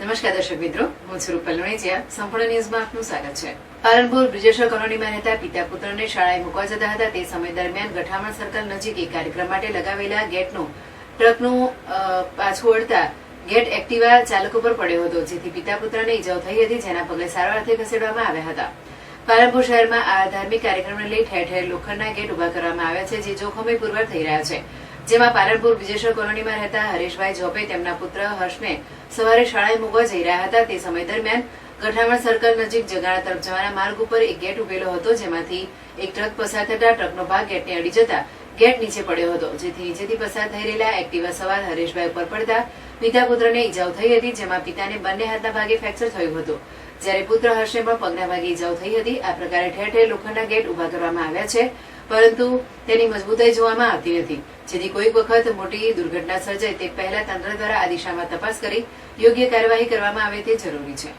નમસ્કાર દર્શક મિત્રો, હું છું રૂપલ સંપૂર્ણ ન્યૂઝમાં આપનું સ્વાગત છે. પાલનપુર બ્રિજેશ્વર કોલોનીમાં રહેતા પિતા પુત્રને શાળાએ મૂકવા જતા હતા. તે સમય દરમિયાન ગઠામણ સર્કલ નજીક એક કાર્યક્રમ માટે લગાવેલા ગેટનું ટ્રકનું પાછું વળતા ગેટ એક્ટિવા ચાલક ઉપર પડ્યો હતો, જેથી પિતા પુત્રને ઈજાઓ થઈ હતી, જેના પગલે સારવારથી ખસેડવામાં આવ્યા હતા. પાલનપુર શહેરમાં આ ધાર્મિક કાર્યક્રમને લઈ ઠેર ઠેર લોખંડના ગેટ ઊભા કરવામાં આવ્યા છે, જે જોખમી પુરવાર થઈ રહ્યા છે. જેમાં પાલનપુર વિજેશ્વર કોલોનીમાં રહેતા હરેશભાઈ જોપે તેમના પુત્ર હર્ષને સવારે શાળાએ મૂકવા જઈ રહ્યા હતા. તે સમય દરમિયાન ગઠામણ સર્કલ નજીક જગાણા તરફ જવાના માર્ગ ઉપર એક ગેટ ઉભેલો હતો, જેમાંથી એક ટ્રક પસાર થતા ટ્રકનો ભાગ ગેટને અડી જતા ગેટ નીચે પડ્યો હતો. જેથી નીચેથી પસાર થઈ રહેલા એક્ટિવા સવાર હરેશભાઈ ઉપર પડતા પિતા પુત્રને ઇજાઓ થઈ હતી, જેમાં પિતાને બંને હાથના ભાગે ફ્રેક્ચર થયું હતું. જ્યારે પુત્ર હર્ષને પણ પગના ભાગે ઈજાઓ થઈ હતી, આ પ્રકારે ઠેર ઠેર લોખંડના ગેટ ઊભા કરવામાં આવ્યા છે, પરંતુ તેની મજબૂતાઈ જોવામાં આવતી નથી. જેથી કોઈક વખત મોટી દુર્ઘટના સર્જાય તે પહેલા તંત્ર દ્વારા આ દિશામાં તપાસ કરી યોગ્ય કાર્યવાહી કરવામાં આવે તે જરૂરી છે.